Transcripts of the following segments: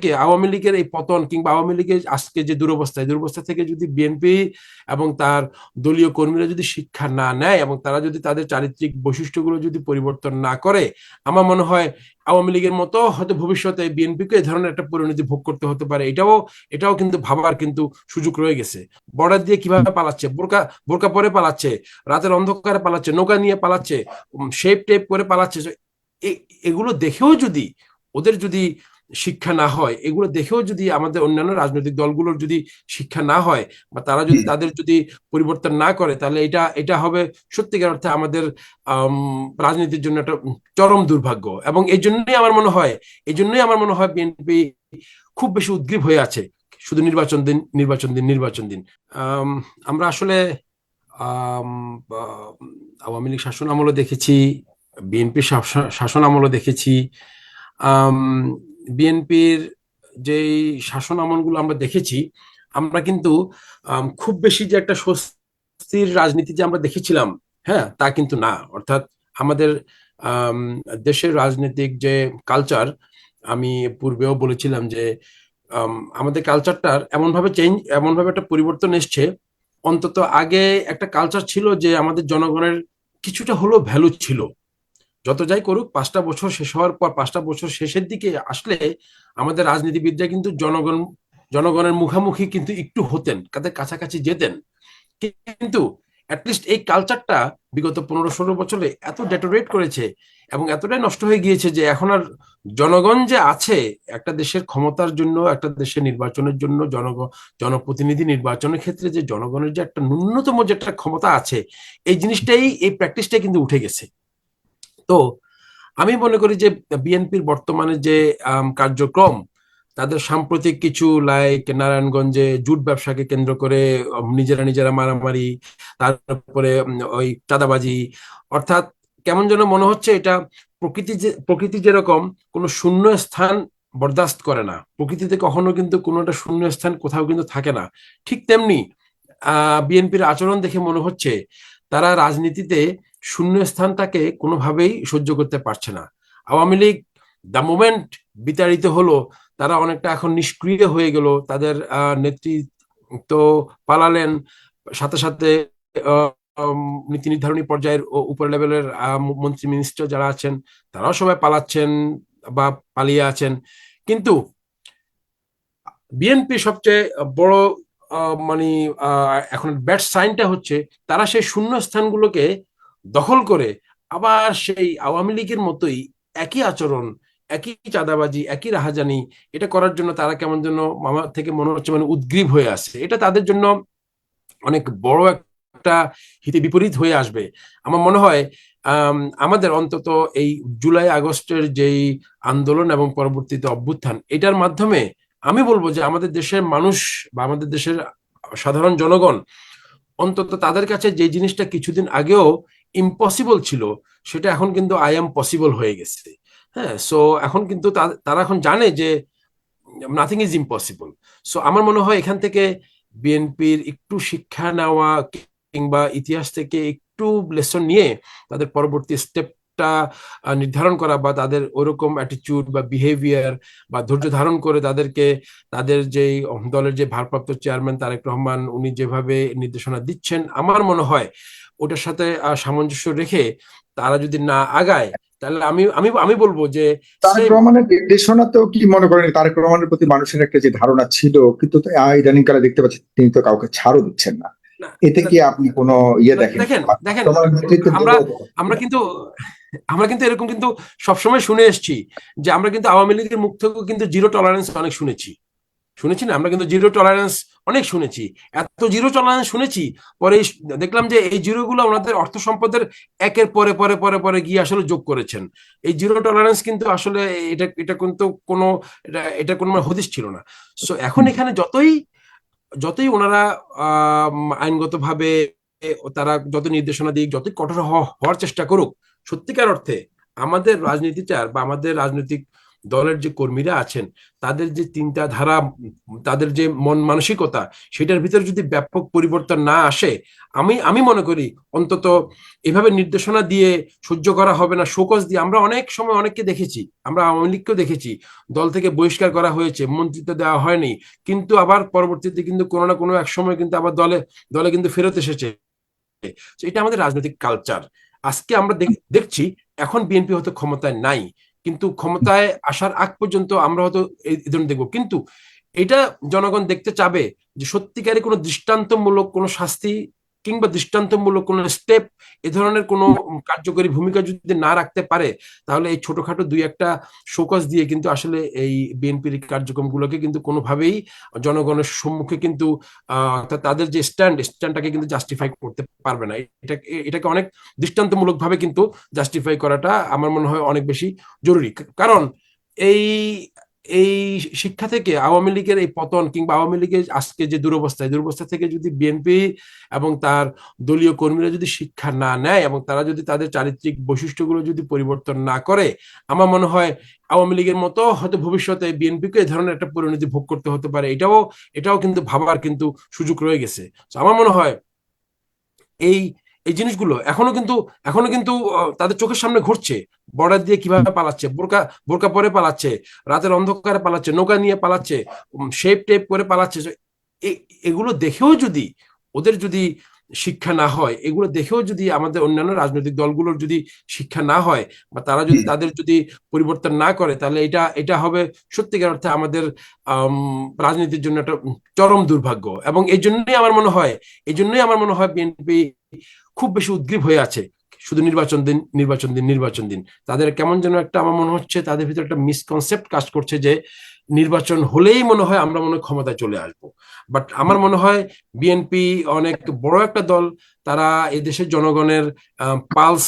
থেকে আওয়ামী লীগের এই পতন কিংবা আওয়ামী লীগের আজকে যে দুরবস্থা দুরবস্থা থেকে যদি বিএনপি এবং তার দলীয় কর্মীরা যদি শিক্ষা না নেয় এবং তারা যদি তাদের চারিত্রিক বৈশিষ্ট্যগুলো যদি পরিবর্তন না করে, আমার মনে হয় আওয়ামী লীগের মতো হয়তো ভবিষ্যতে বিএনপিকে এই ধরনের একটা পরিণতি ভোগ করতে হতে পারে। এটাও এটাও কিন্তু ভাবার কিন্তু সুযোগ রয়ে গেছে। বর্ডার দিয়ে কীভাবে পালাচ্ছে? বোরকা বোরকা পরে পালাচ্ছে, রাতের অন্ধকারে পালাচ্ছে, নৌকা নিয়ে পালাচ্ছে শেপ টেপ করে পালাচ্ছে। এগুলো দেখেও যদি, ওদের যদি শিক্ষা না হয় এগুলো দেখেও যদি আমাদের অন্যান্য রাজনৈতিক দলগুলোর যদি শিক্ষা না হয় বা তারা যদি তাদের যদি পরিবর্তন না করে তাহলে এটা এটা হবে সত্যিকার অর্থে আমাদের রাজনীতির জন্য একটা চরম দুর্ভাগ্য। এবং এই জন্যই আমার মনে হয় এই জন্যই আমার মনে হয় বিএনপি খুব বেশি উদ্গ্রীব হয়ে আছে। শুধু নির্বাচন দিন নির্বাচন দিন নির্বাচন দিন। আমরা আসলে আওয়ামী লীগ শাসন আমলও দেখেছি বিএনপি শাসন আমলও দেখেছি। বিএনপির যেই শাসন আমলগুলো আমরা দেখেছি, আমরা কিন্তু খুব বেশি যে একটা স্বস্তির রাজনীতি যে আমরা দেখেছিলাম হ্যাঁ তা কিন্তু না। অর্থাৎ আমাদের দেশের রাজনৈতিক যে কালচার আমি পূর্বেও বলেছিলাম যে আমাদের কালচারটার এমনভাবে চেঞ্জ এমনভাবে একটা পরিবর্তন এসছে, অন্তত আগে একটা কালচার ছিল যে আমাদের জনগণের কিছুটা হলেও ভ্যালু ছিল। যত যাই করুক, পাঁচটা বছর শেষ হওয়ার পর, পাঁচটা বছর শেষের দিকে আসলে আমাদের রাজনীতিবিদরা কিন্তু জনগণ, জনগণের মুখামুখি কিন্তু একটু হতেন, তাদের কাছাকাছি যেতেন। কিন্তু অ্যাটলিস্ট এই কালচারটা বিগত পনেরো ষোলো বছরে এত ডেটোরেট করেছে এবং এতটাই নষ্ট হয়ে গিয়েছে যে এখন আর জনগণ যে আছে, একটা দেশের ক্ষমতার জন্য, একটা দেশের নির্বাচনের জন্য জনগণ জনপ্রতিনিধি নির্বাচনের ক্ষেত্রে যে জনগণের যে একটা ন্যূনতম যে একটা ক্ষমতা আছে, এই জিনিসটাই, এই প্র্যাকটিসটাই কিন্তু উঠে গেছে। তো আমি মনে করি যে বিএনপির বর্তমানে যে কার্যক্রম, তাদের সাম্প্রতিক কিছু লাইক নারায়ণগঞ্জে জুট ব্যবসাকে কেন্দ্র করে নিজেরা নিজেরা মারামারি, তারপরে ওই চাঁদাবাজি, অর্থাৎ কেমন যেন মনে হচ্ছে এটা প্রকৃতি যে, প্রকৃতি যেরকম কোনো শূন্য স্থান বরদাস্ত করে না। প্রকৃতিতে কখনো কিন্তু কোনো একটা শূন্য স্থান কোথাও কিন্তু থাকে না। ঠিক তেমনি আহ বিএনপির আচরণ দেখে মনে হচ্ছে তারা রাজনীতিতে শূন্য স্থানটাকে কোনোভাবেই সহ্য করতে পারছে না। আওয়ামী লীগ দ্য মোমেন্ট বিতাড়িত হলো, তারা অনেকটা এখন নিষ্ক্রিয় হয়ে গেল, তাদের নেতৃত্ব পালালেন, সাথে সাথে নীতি নির্ধারণী পর্যায়ের উপর লেভেলের মন্ত্রী মিনিস্টার যারা আছেন, তারাও সবাই পালাচ্ছেন বা পালিয়ে আছেন। কিন্তু বিএনপি সবচেয়ে বড় মানে এখন ব্যাট সাইনটা হচ্ছে, তারা সেই শূন্য স্থানগুলোকে দখল করে আবার সেই আওয়ামী লীগের মতোই একই আচরণ, একই চাঁদাবাজি, একই রাহাজানি, এটা করার জন্য তারা কেমন যেন মামা থেকে মনে হচ্ছে মানে উদ্গ্রীব হয়ে আসছে। এটা তাদের জন্য অনেক বড় একটা হিতে বিপরীত হয়ে আসবে। আমার মনে হয় আমাদের অন্তত এই জুলাই আগস্টের যেই আন্দোলন এবং পরবর্তীতে অভ্যুত্থান, এটার মাধ্যমে আমি বলব যে আমাদের দেশের মানুষ বা আমাদের দেশের সাধারণ জনগণ অন্তত তাদের কাছে যে জিনিসটা কিছুদিন আগেও ইম্পসিবল ছিল, সেটা এখন কিন্তু আই এম পসিবল হয়ে গেছে। হ্যাঁ সো এখন কিন্তু তারা এখন জানে যে নাথিং ইজ ইম্পসিবল সো আমার মনে হয় এখান থেকে বিএনপির একটু শিক্ষা নেওয়া কিংবা ইতিহাস থেকে একটু লেসন নিয়ে তাদের পরবর্তী স্টেপটা নির্ধারণ করা বা তাদের ওরকম অ্যাটিচিউড বা বিহেভিয়ার বা ধৈর্য ধারণ করে তাদেরকে তাদের যেই দলের যে ভারপ্রাপ্ত চেয়ারম্যান তারেক রহমান উনি যেভাবে নির্দেশনা দিচ্ছেন আমার মনে হয় ওটার সাথে সামঞ্জস্য রেখে তারা যদি না আগায় তাহলে আমি আমি আমি বলব যে তারেক রহমানের নির্দেশনা তো কি মনে করেন? তারেক রহমানের প্রতি মানুষের একটা যে ধারণা ছিল কিন্তু ইদানিং কালে দেখতে পাচ্ছি তিনি তো কাউকে ছাড়ও দিচ্ছেন না। এতে কি আপনি কোনো ইয়ে দেখেন? দেখেন দেখেন আমরা আমরা কিন্তু আমরা কিন্তু এরকম কিন্তু সবসময় শুনে এসেছি যে আমরা কিন্তু আওয়ামী লীগের মুখ থেকেও কিন্তু জিরো টলারেন্স অনেক শুনেছি। শুনেছি না? আমরা কিন্তু জিরো টলারেন্স অনেক শুনেছি। এত জিরো টলারেন্স শুনেছি, পরে দেখলাম যে এই জিরো গুলো ওনাদের অর্থ সম্পদের একের পরে পরে পরে পরে গিয়ে আসলে যোগ করেছেন। এই জিরো টলারেন্স কিন্তু আসলে এটা এটা কিন্তু কোনো, এটা কোনো হদিস ছিল না। সো এখন এখানে যতই যতই ওনারা আহ আইনগতভাবে তারা যত নির্দেশনা দিক, যতই কঠোর হওয়ার চেষ্টা করুক সত্যিকার অর্থে আমাদের রাজনীতিটার বা আমাদের রাজনৈতিক দলের যে কর্মীরা আছেন, তাদের যে চিন্তা ধারা, তাদের যে মন মানসিকতা, সেটার ভিতরে যদি ব্যাপক পরিবর্তন না আসে, আমি আমি মনে করি অন্তত এভাবে নির্দেশনা দিয়ে সহ্য করা হবে না, শোকজ দিয়ে। আমরা অনেক সময় অনেককে দেখেছি, আমরা আওয়ামী লীগকেও দেখেছি, দল থেকে বহিষ্কার করা হয়েছে, মন্ত্রিত্ব দেওয়া হয়নি, কিন্তু আবার পরবর্তীতে কিন্তু কোনো না কোনো এক সময় কিন্তু আবার দলে দলে কিন্তু ফেরত এসেছে। এটা আমাদের রাজনৈতিক কালচার আজকে আমরা দেখ- দেখছি এখন বিএনপি হয়তো ক্ষমতায় নাই, কিন্তু ক্ষমতায় আসার আগ পর্যন্ত আমরা হয়তো এই ধরনের দেখব। কিন্তু এটা জনগণ দেখতে চাবে যে সত্যিকারে কোনো দৃষ্টান্তমূলক কোনো শাস্তি কিংবা দৃষ্টান্তমূলক কোনো স্টেপ এ ধরনের কোনো কার্যকরী ভূমিকা যদি না রাখতে পারে, তাহলে এই ছোটখাটো দুই একটা শোকজ দিয়ে কিন্তু আসলে এই বিএনপির কার্যক্রমগুলোকে কিন্তু কোনোভাবেই জনগণের সম্মুখে কিন্তু তাদের যে স্ট্যান্ড স্ট্যান্ডটাকে কিন্তু জাস্টিফাই করতে পারবে না। এটা, এটাকে অনেক দৃষ্টান্তমূলক ভাবে কিন্তু জাস্টিফাই করাটা আমার মনে হয় অনেক বেশি জরুরি। কারণ এই এই শিক্ষা থেকে আওয়ামী লীগের এই পতন কিংবা আওয়ামী লীগের আজকে যে দুরবস্থা, এই দুরবস্থা থেকে যদি বিএনপি এবং তার দলীয় কর্মীরা যদি শিক্ষা না নেয় এবং তারা যদি তাদের চারিত্রিক বৈশিষ্ট্যগুলো যদি পরিবর্তন না করে, আমার মনে হয় আওয়ামী লীগের মতো হয়তো ভবিষ্যতে বিএনপিকে এই ধরনের একটা পরিণতি ভোগ করতে হতে পারে। এটাও এটাও কিন্তু ভাবার কিন্তু সুযোগ রয়ে গেছে। তো আমার মনে হয় এই এই জিনিসগুলো এখনও কিন্তু এখনও কিন্তু তাদের চোখের সামনে ঘটছে বর্ডার দিয়ে কীভাবে পালাচ্ছে, বোরকা বোরকা পরে পালাচ্ছে, রাতের অন্ধকারে পালাচ্ছে, নৌকা নিয়ে পালাচ্ছে শেপ টেপ করে পালাচ্ছে। এগুলো দেখেও যদি, ওদের যদি শিক্ষা না হয় এগুলো দেখেও যদি আমাদের অন্যান্য রাজনৈতিক দলগুলোর যদি শিক্ষা না হয় বা তারা যদি তাদের যদি পরিবর্তন না করে তাহলে এটা এটা হবে সত্যিকার অর্থে আমাদের আম, রাজনীতির জন্য একটা চরম দুর্ভাগ্য। এবং এই জন্যই আমার মনে হয় এই জন্যই আমার মনে হয় বিএনপি খুব বেশি উদ্গ্রীব হয়ে আছে। শুধু নির্বাচন দিন নির্বাচন দিন নির্বাচন দিন। তাদের কেমন যেন একটা আমার মনে হচ্ছে তাদের ভিতরে একটা মিসকনসেপ্ট কাজ করছে যে নির্বাচন হলেই মনে হয় আমরা মনে হয় ক্ষমতায় চলে আসব। বাট আমার মনে হয় বিএনপি অনেক বড় একটা দল, তারা এই দেশের জনগণের পালস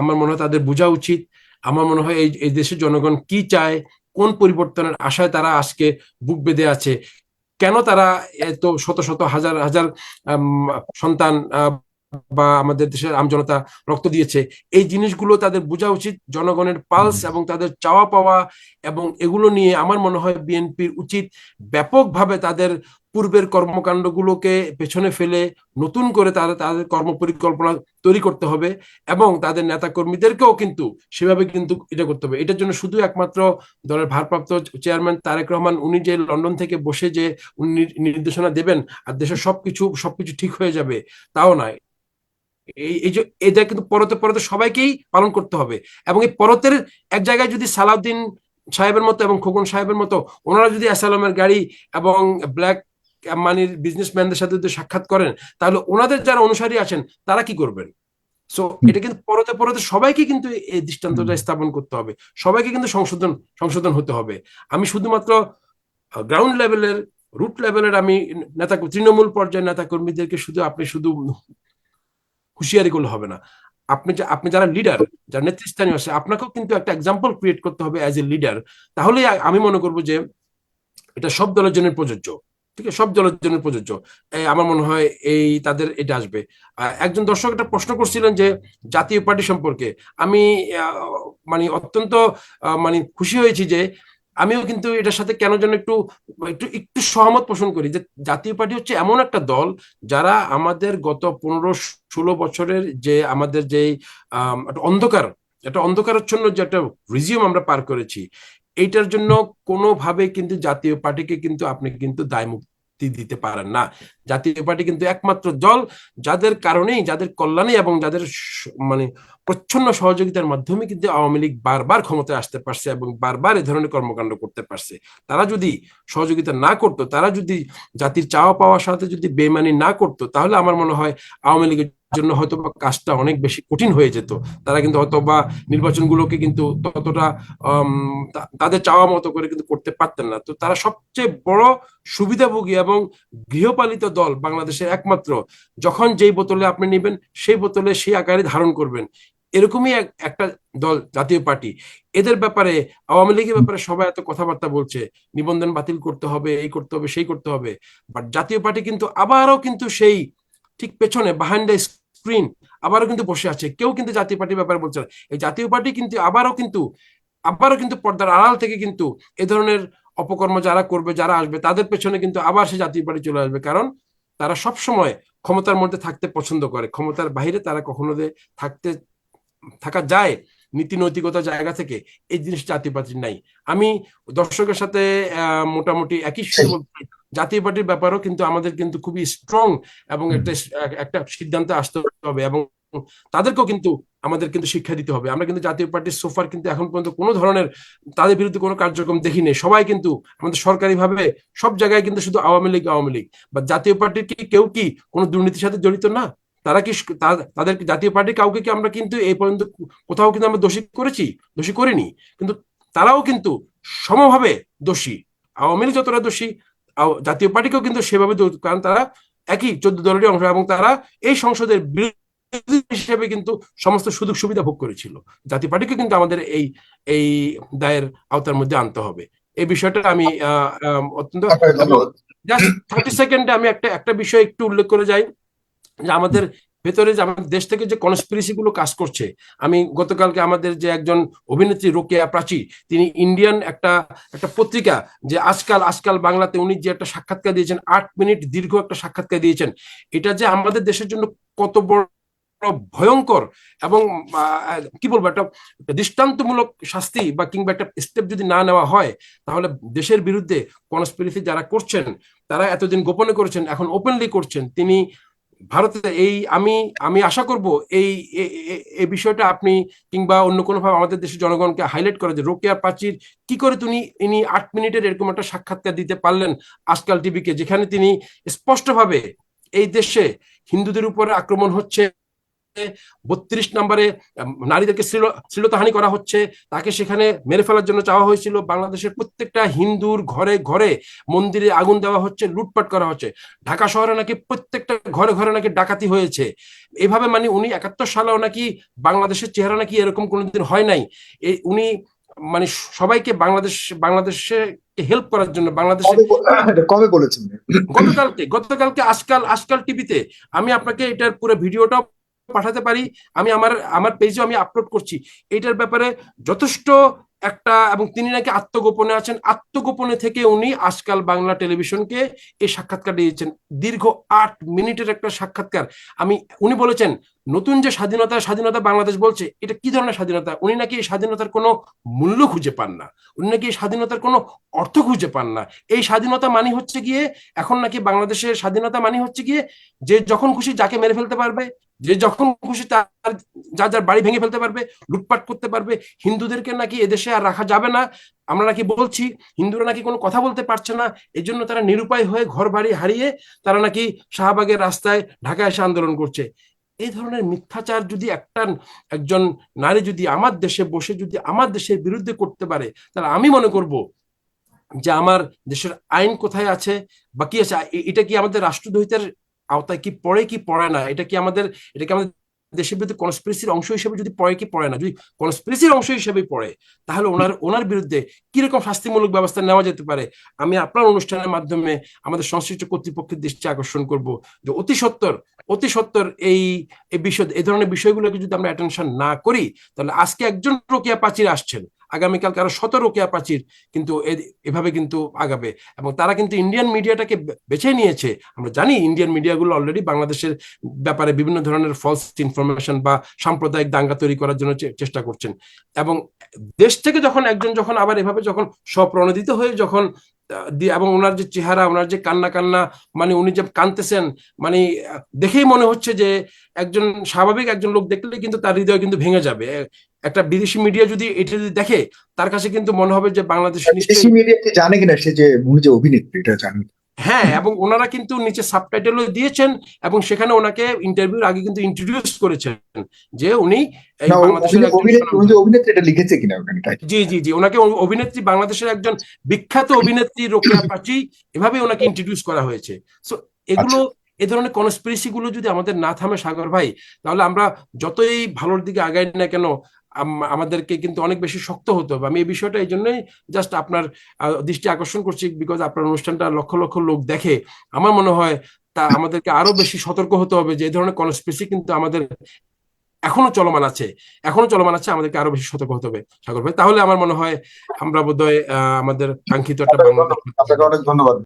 আমার মনে হয় তাদের বোঝা উচিত। আমার মনে হয় এই দেশের জনগণ কি চায়, কোন পরিবর্তনের আশায় তারা আজকে বুক বেঁধে আছে, কেন তারা এত শত শত হাজার হাজার সন্তান বা আমাদের দেশের আমজনতা রক্ত দিয়েছে। এই জিনিসগুলো তাদের বোঝা উচিত জনগণের পালস এবং তাদের চাওয়া পাওয়া এবং এগুলো নিয়ে আমার মনে হয় বিএনপির উচিত ব্যাপকভাবে তাদের পূর্বের কর্মকাণ্ডগুলোকে পেছনে ফেলে নতুন করে তাদের তাদের কর্মপরিকল্পনা তৈরি করতে হবে এবং তাদের নেতা কর্মীদেরকেও কিন্তু সেভাবে কিন্তু এটা করতে হবে। এটার জন্য শুধু একমাত্র দলের ভারপ্রাপ্ত চেয়ারম্যান তারেক রহমান উনি যে লন্ডন থেকে বসে যে উনি নির্দেশনা দেবেন আর দেশের সবকিছু সবকিছু ঠিক হয়ে যাবে তাও নয়। এই এই যে, এটা কিন্তু পরতে পরতে সবাইকেই পালন করতে হবে। এবং এই পরতের এক জায়গায় যদি সালাউদ্দিন সাহেবের মতো এবং খোকন সাহেবের মতো ওনারা যদি অ্যাসালামের গাড়ি এবং ব্ল্যাক মানির বিজনেসম্যানদের সাথে যদি সাক্ষাৎ করেন, তাহলে ওনাদের যারা অনুসারী আছেন, তারা কি করবেন? সো এটা কিন্তু পরতে পরতে সবাইকে কিন্তু এই দৃষ্টান্তটা স্থাপন করতে হবে। সবাইকে কিন্তু সংশোধন সংশোধন হতে হবে। আমি শুধুমাত্র গ্রাউন্ড লেভেলের রুট লেভেলের আমি নেতা, তৃণমূল পর্যায়ের নেতা কর্মীদেরকে শুধু, আপনি শুধু হুঁশিয়ারি করলে হবে না। আপনি আপনি যারা লিডার যারা নেতৃস্থানীয় আছে, আপনাকেও কিন্তু একটা এক্সাম্পল ক্রিয়েট করতে হবে অ্যাজ এ লিডার তাহলে আমি মনে করব যে এটা সব দলের জন্য প্রযোজ্য। ঠিক আছে? সব দলের জন্য প্রযোজ্য। আমার মনে হয় এই তাদের এটা আসবে। একজন দর্শক একটা প্রশ্ন করছিলেন যে জাতীয় পার্টি সম্পর্কে। আমি মানে অত্যন্ত মানে খুশি হয়েছি যে আমিও কিন্তু এটার সাথে কেন যেন একটু একটু একটু সহমত পোষণ করি যে জাতীয় পার্টি হচ্ছে এমন একটা দল যারা আমাদের গত পনেরো ষোলো বছরের যে আমাদের যে অন্ধকার, একটা অন্ধকারচ্ছন্ন যে একটা রিজিউম আমরা পার করেছি, এইটার জন্য কোনোভাবে কিন্তু জাতীয় পার্টিকে কিন্তু আপনি কিন্তু দায় মুক্তি দিতে পারেন না। জাতীয় পার্টি কিন্তু একমাত্র দল যাদের কারণেই, যাদের কল্যাণে এবং যাদের মানে প্রচ্ছন্ন সহযোগিতার মাধ্যমে কিন্তু আওয়ামী লীগ বারবার ক্ষমতায় আসতে পারছে এবং বারবার এ ধরনের কর্মকাণ্ড করতে পারছে। তারা যদি সহযোগিতা না করতো, তারা যদি জাতির চাওয়া পাওয়ার সাথে যদি বেমানি না করতো, তাহলে আমার মনে হয় আওয়ামী লীগের জন্য হয়তো বা কাজটা অনেক বেশি কঠিন হয়ে যেত। তারা কিন্তু হয়তো বা নির্বাচনগুলোকে কিন্তু ততটা তাদের চাওয়া মতো করে কিন্তু করতে পারতেন না। তো তারা সবচেয়ে বড় সুবিধাভোগী এবং গৃহপালিত দল বাংলাদেশের একমাত্র। যখন যেই বোতলে আপনি নেবেন, সেই বোতলে সেই আকারে ধারণ করবেন। এরকমই এক- একটা দল, জাতীয় পার্টি। এদের ব্যাপারে, আওয়ামী লীগের ব্যাপারে সবাই এত কথাবার্তা বলছে, নিবন্ধন বাতিল করতে হবে, এই করতে হবে, সেই করতে হবে। বাট জাতীয় পার্টি কিন্তু আবারও কিন্তু সেই ঠিক পেছনে বাহাইন্ড দ্য স্ক্রিন আবারও কিন্তু বসে আছে। কেউ কিন্তু জাতীয় পার্টির ব্যাপারে বলছে না। এই জাতীয় পার্টি কিন্তু আবারও কিন্তু আবারও কিন্তু পর্দার আড়াল থেকে কিন্তু এ ধরনের অপকর্ম যারা করবে যারা আসবে তাদের পেছনে কিন্তু আবার সে জাতীয় পার্টি চলে আসবে। কারণ তারা সব সময় ক্ষমতার মধ্যে থাকতে পছন্দ করে। ক্ষমতার বাইরে তারা কখনো যে থাকতে থাকা যায় নীতি নৈতিকতা জায়গা থেকে এই জিনিস জাতীয় পার্টির নাই। আমি দর্শকের সাথে আহ, মোটামুটি একই বলতে চাই, জাতীয় পার্টির ব্যাপারেও কিন্তু আমাদের কিন্তু খুবই স্ট্রং এবং একটা একটা সিদ্ধান্তে আসতে হবে এবং তাদেরকেও কিন্তু আমাদের কিন্তু শিক্ষা দিতে হবে। আমরা কিন্তু জাতীয় পার্টির সোফার কিন্তু এখন পর্যন্ত কোনো ধরনের তাদের বিরুদ্ধে কোনো কার্যক্রম দেখিনি। সবাই কিন্তু আমাদের সরকারি ভাবে সব জায়গায় কিন্তু শুধু আওয়ামী লীগ আওয়ামী লীগ। বা জাতীয় পার্টির কি কেউ কি কোনো দুর্নীতির সাথে জড়িত না? তারা কি তাদের জাতীয় পার্টি কাউকে কি আমরা কিন্তু এই পর্যন্ত কোথাও কিন্তু আমরা দোষী করেছি? দোষী করিনি। কিন্তু তারাও কিন্তু সমভাবে দোষী। আওয়ামী লীগ যতটা দোষী জাতীয় পার্টিকেও কিন্তু সেভাবে কারণ তারা একই চোদ্দ দলেরই অংশ এবং তারা এই সংসদের বিরোধী হিসেবে কিন্তু সমস্ত সুযোগ সুবিধা ভোগ করেছিল। জাতীয় পার্টিকে কিন্তু আমাদের এই এই দায়ের আওতার মধ্যে আনতে হবে। এই বিষয়টা আমি অত্যন্ত জাস্ট থার্টি সেকেন্ডে আমি একটা একটা বিষয় একটু উল্লেখ করে যাই। যে আমাদের ভেতরে যে আমাদের দেশ থেকে যে কনস্পিরেসি গুলো কাজ করছে, আমি গতকালকে আমাদের যে একজন অভিনেত্রী রোকেয়া প্রাচী, তিনি ইন্ডিয়ান একটা একটা পত্রিকা যে আজকাল আজকাল বাংলাতে উনি যে একটা সাক্ষাৎকার দিয়েছেন, আট মিনিট দীর্ঘ একটা সাক্ষাৎকার দিয়েছেন, এটা যে আমাদের দেশের জন্য কত বড় ভয়ঙ্কর এবং কি বলব, একটা দৃষ্টান্তমূলক শাস্তি বা কিংবা একটা স্টেপ যদি না নেওয়া হয়, তাহলে দেশের বিরুদ্ধে কনস্পিরেসি যারা করছেন, তারা এতদিন গোপনে করেছেন, এখন ওপেনলি করছেন, তিনি ভারতে এই আমি আমি আশা করব এই এই বিষয়টা আপনি কিংবা অন্য কোনোভাবে আমাদের দেশের জনগণকে হাইলাইট করে যে রোকেয়া প্রাচীর কি করে তিনি, ইনি আট মিনিটের এরকম একটা সাক্ষাৎকার দিতে পারলেন আজকাল টিভিকে, যেখানে তিনি স্পষ্টভাবে এই দেশে হিন্দুদের উপরে আক্রমণ হচ্ছে। বত্রিশ নম্বরে নারীদেরকে শ্লীল- শ্লীলতাহানি করা হচ্ছে। তাকে সেখানে মেরে ফেলার জন্য চাওয়া হয়েছিল। বাংলাদেশের প্রত্যেকটা হিন্দুর ঘরে ঘরে মন্দিরে আগুন দেওয়া হচ্ছে লুটপাট করা হচ্ছে। ঢাকা শহরে নাকি প্রত্যেকটা ঘরে ঘরে নাকি ডাকাতি হয়েছে। এভাবে মানে উনি একাত্তর সালেও নাকি বাংলাদেশের চেহারা নাকি এরকম কোনোদিন হয় নাই। এই উনি মানে সবাইকে বাংলাদেশ বাংলাদেশে হেল্প করার জন্য বাংলাদেশে কবে কবে বলেছেন? গতকালকে গতকালকে আজকাল আজকাল টিভিতে। আমি আপনাকে এটার পুরো ভিডিওটাও পাঠাতে পারি, আমি আমার আমার পেজে আমি আপলোড করছি। এটার ব্যাপারে যথেষ্ট একটা, এবং তিনি নাকি আত্মগোপনে আছেন। আত্মগোপনে থেকে উনি আজকাল বাংলা টেলিভিশনকে এই সাক্ষাৎকার দিয়েছেন দীর্ঘ আট মিনিটের একটা সাক্ষাৎকার। আমি, উনি বলেছেন, নতুন যে স্বাধীনতা স্বাধীনতা বাংলাদেশ বলছে, এটা কি ধরনের স্বাধীনতা? উনি নাকি এই স্বাধীনতার কোনো মূল্য খুঁজে পান না। উনি নাকি এই স্বাধীনতার কোনো অর্থ খুঁজে পান না। এই স্বাধীনতা মানে হচ্ছে গিয়ে, এখন নাকি বাংলাদেশের স্বাধীনতা মানে হচ্ছে গিয়ে, যে যখন খুশি যাকে মেরে ফেলতে পারবে। যে যখন খুশি তার যার যার বাড়ি ভেঙে ফেলতে পারবে, লুটপাট করতে পারবে, হিন্দুদেরকে নাকি এদেশে আর রাখা যাবে না, আমরা নাকি বলছি, হিন্দুরা নাকি কোনো কথা বলতে পারছে না এই জন্য তারা নিরুপায় হয়ে ঘর বাড়ি হারিয়ে তারা নাকি শাহবাগের রাস্তায় ঢাকায় এসে আন্দোলন করছে। এই ধরনের মিথ্যাচার যদি একটা, একজন নারী যদি আমার দেশে বসে যদি আমার দেশের বিরুদ্ধে করতে পারে, তাহলে আমি মনে করব যে আমার দেশের আইন কোথায় আছে বা কি আছে এটা কি আমাদের রাষ্ট্রদ্রোহিতার আওতায় কি পড়ে কি পড়ে না? এটা কি আমাদের, এটা কি আমাদের দেশের বিরুদ্ধে কনস্পিরেসির অংশ হিসেবে যদি পড়ে কি পড়ে না? যদি কনস্পিরেসির অংশ হিসেবে পড়ে, তাহলে ওনার ওনার বিরুদ্ধে কীরকম শাস্তিমূলক ব্যবস্থা নেওয়া যেতে পারে? আমি আপনার অনুষ্ঠানের মাধ্যমে আমাদের সংশ্লিষ্ট কর্তৃপক্ষের দৃষ্টি আকর্ষণ করব যে অতি সত্বর অতি সত্বর এই বিষয়, এই ধরনের বিষয়গুলোকে যদি আমরা অ্যাটেনশন না করি, তাহলে আজকে একজন রোকেয়া প্রাচীর আসছেন। আগামীকাল আরও শত রোকেয়া প্রাচীর কিন্তু এভাবে কিন্তু আগাবে। এবং তারা কিন্তু ইন্ডিয়ান মিডিয়াটাকে বেছে নিয়েছে। আমরা জানি ইন্ডিয়ান মিডিয়াগুলো অলরেডি বাংলাদেশের ব্যাপারে বিভিন্ন ধরনের ফলস ইনফরমেশন বা সাম্প্রদায়িক দাঙ্গা তৈরি করার জন্য চেষ্টা করছেন। এবং দেশ থেকে যখন একজন যখন আবার এভাবে যখন স্বপ্রণোদিত হয়ে যখন এবং ওনার যে চেহারা, ওনার যে কান্না কান্না মানে উনি যে কানতেছেন মানে দেখেই মনে হচ্ছে যে একজন স্বাভাবিক একজন লোক দেখলে কিন্তু তার হৃদয় কিন্তু ভেঙে যাবে। একটা বিদেশি মিডিয়া যদি এটা যদি দেখে তার কাছে কিন্তু মনে হবে যে বাংলাদেশ দেশি নিশ্চয়ই মিডিয়া জানে কিনা সে যে উনি যে অভিনেত্রী এটা জানেন হ্যাঁ এবং ওনারা কিন্তু নিচে সাবটাইটেলও দিয়েছেন এবং সেখানে ওনাকে ইন্টারভিউর আগে কিন্তু ইন্ট্রোডিউস করেছেন যে উনি লিখেছে কিনা জি জি জি ওনাকে অভিনেত্রী বাংলাদেশের একজন বিখ্যাত অভিনেত্রী রোকেয়া প্রাচী এভাবে ওনাকে ইন্ট্রোডিউস করা হয়েছে। সো এগুলো এ ধরনের কনস্পিরেসি গুলো যদি আমাদের না থামে সাগর ভাই তাহলে আমরা যতই ভালোর দিকে আগাই না কেন আমাদেরকে কিন্তু অনেক বেশি শক্ত হতে হবে। আমি এই বিষয়টা এই জন্যই জাস্ট আপনার দৃষ্টি আকর্ষণ করছি বিকজ আপনার অনুষ্ঠানটা লক্ষ লক্ষ লোক দেখে। আমার মনে হয় তা আমাদেরকে আরও বেশি সতর্ক হতে হবে যে এই ধরনের কনস্পিরেসি কিন্তু আমাদের এখনও চলমান আছে। এখনও চলমান আছে আমাদেরকে আরও বেশি সতর্ক হতে হবে। সাগর ভাই তাহলে আমার মনে হয় আমরা বোধহয় আহ, আমাদের কাঙ্ক্ষিত একটা বাংলাদেশ অনেক ধন্যবাদ।